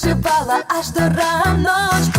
вишивала аж до раночку.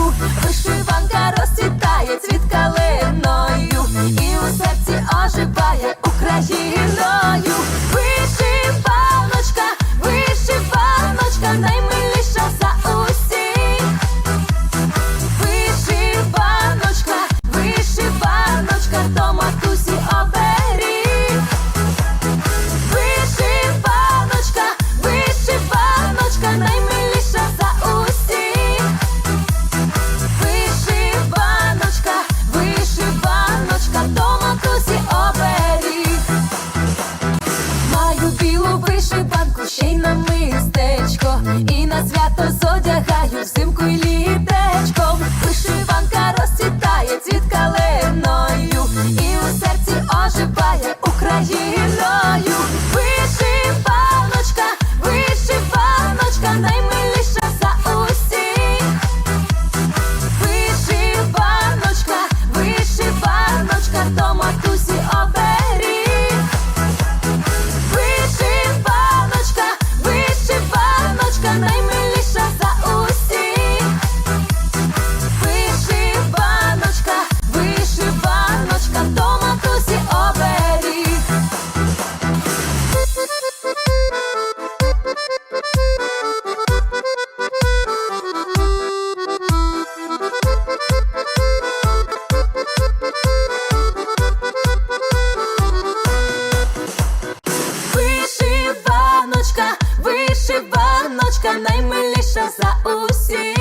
Пташка наймиліша за усіх.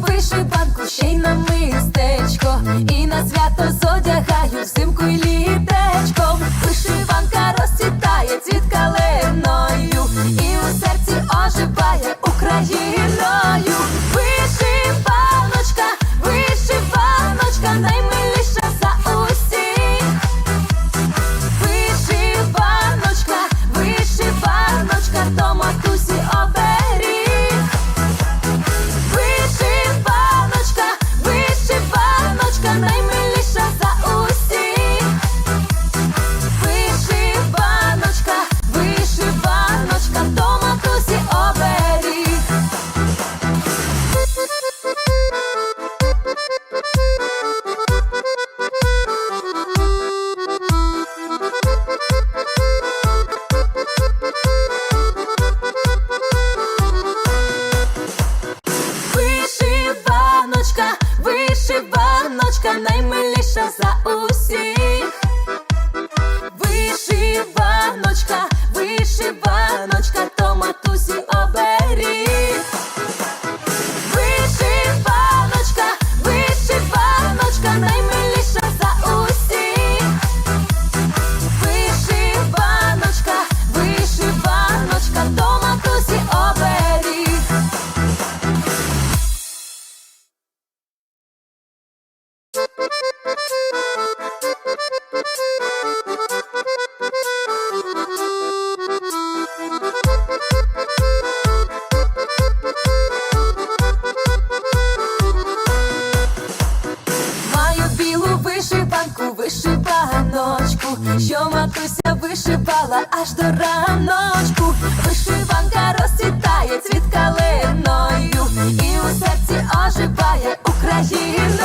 вишиванку, ще й на мистечко, і на свято зодягаю взимку й літечком. Вишиванка розцвітає, цвітка вишивала аж до раночку, вишиванка розцвітає цвіт калиною, і у серці оживає Україна.